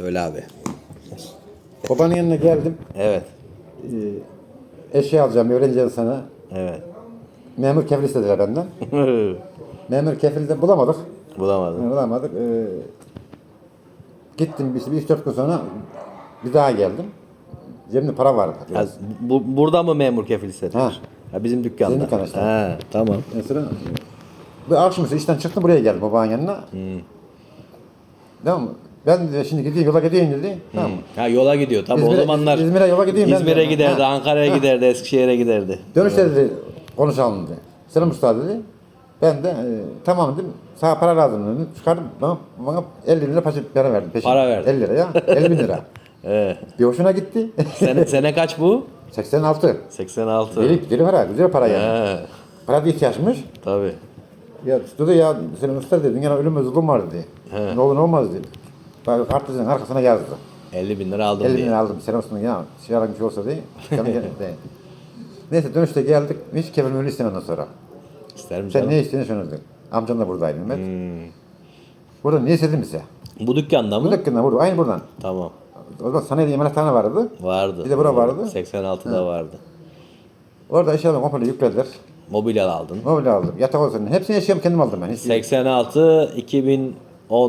Söyle abi. Babanın yanına geldim. Evet. Eşya alacağım, öğreneceğim sana. Evet. Memur kefil istediler benden. Memur kefil de bulamadık. Bulamadım. Bulamadık. Ee, gittim bir, bir üç dört gün sonra bir daha geldim. Cebimde para vardı. Ha, bu, burada mı memur kefil istediler? Ha. Ha, bizim dükkanda. Senin dükkanda işte. Ha, tamam. Mesela bu akşamüstü işten çıktım buraya geldim babanın yanına. Tamam mı? Ben de şimdi gideyim yola gideyim dedi. Tamam mı? Ha yola gidiyor. Tabii o İzmir'e- zamanlar İzmir'e yola gideyim ben. İzmir'e giderdi, Ha. Ankara'ya giderdi, Eskişehir'e giderdi. Dönüşte dedi konuşalım dedi. Selam usta dedi. Ben de e, tamam dedim. Sana para lazım dedim. Çıkardım bana, bana 50 lira paşa para verdim. Peşin. Para verdin. 50 lira ya. 50 bin lira. Evet. Bir hoşuna gitti. Sene, sene kaç bu? 86. 86. Deli, deli para, güzel para yani. He, Para da ihtiyaçmış. tabii. Ya dedi ya senin usta dedi. Yine ölüm zulüm var dedi. Ne olur ne olmaz dedi. Bak kartızın arkasına yazdı. 50 bin lira aldım 50 bin diye. lira aldım. Selam usta ya şey şey olsa diye. Canım gel- de. Neyse dönüşte geldik. Hiç öyle istemeden sonra. İsterim Sen canım. ne şunu dedi. Amcam da buradaydı Mehmet. Hmm. Burada ne istedin bize? Bu dükkanda Bu mı? dakikada burada. Aynı buradan. Tamam. O zaman sanayi imalathane vardı. Vardı. Bir de bura vardı. 86'da vardı. Orada eşyalarını komple yüklediler. Mobilya aldın. Mobilya aldım. Yatak odasının. Hepsini eşyamı kendim aldım ben. Hiç 86 2010